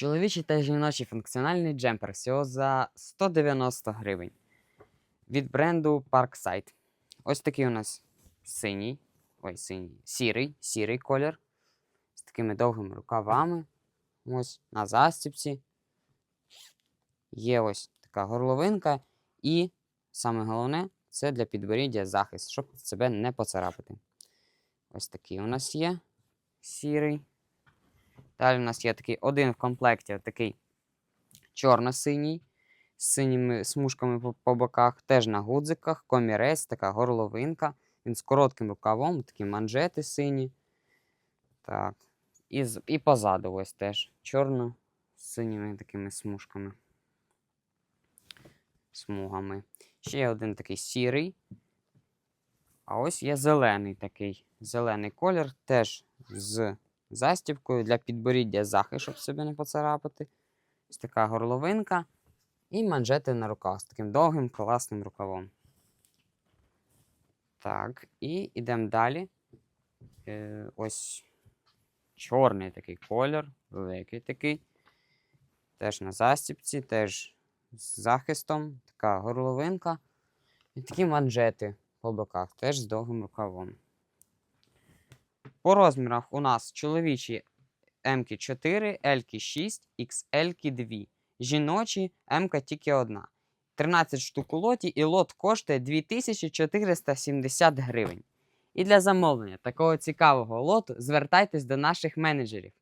Чоловічий та жіночий функціональний джемпер всього за 190 гривень від бренду Parkside. Ось такий у нас синій, ой, синій, сірий, сірий колір з такими довгими рукавами. Ось на застіпці. Є ось така горловинка, і саме головне це для підборіддя захист, щоб себе не поцарапати. Ось такий у нас є сірий. Далі у нас є такий один в комплекті, такий чорно-синій, з синіми смужками по, по боках, теж на гудзиках, комірець, така горловинка. Він з коротким рукавом, такі манжети сині. Так. І, і позаду ось теж чорно з синіми такими смужками. Смугами. Ще є один такий сірий. А ось є зелений такий. Зелений колір теж з застібкою для підборіддя захист, щоб себе не поцарапати. Ось така горловинка. І манжети на руках з таким довгим класним рукавом. Так, і йдемо далі. Е, ось чорний такий колір, великий такий. Теж на застібці, теж з захистом, така горловинка. І такі манжети по боках, теж з довгим рукавом. По розмірах у нас чоловічі М4, L 6, XL 2. Жіночі М тільки одна. 13 штук у лоті, і лот коштує 2470 гривень. І для замовлення такого цікавого лоту звертайтесь до наших менеджерів.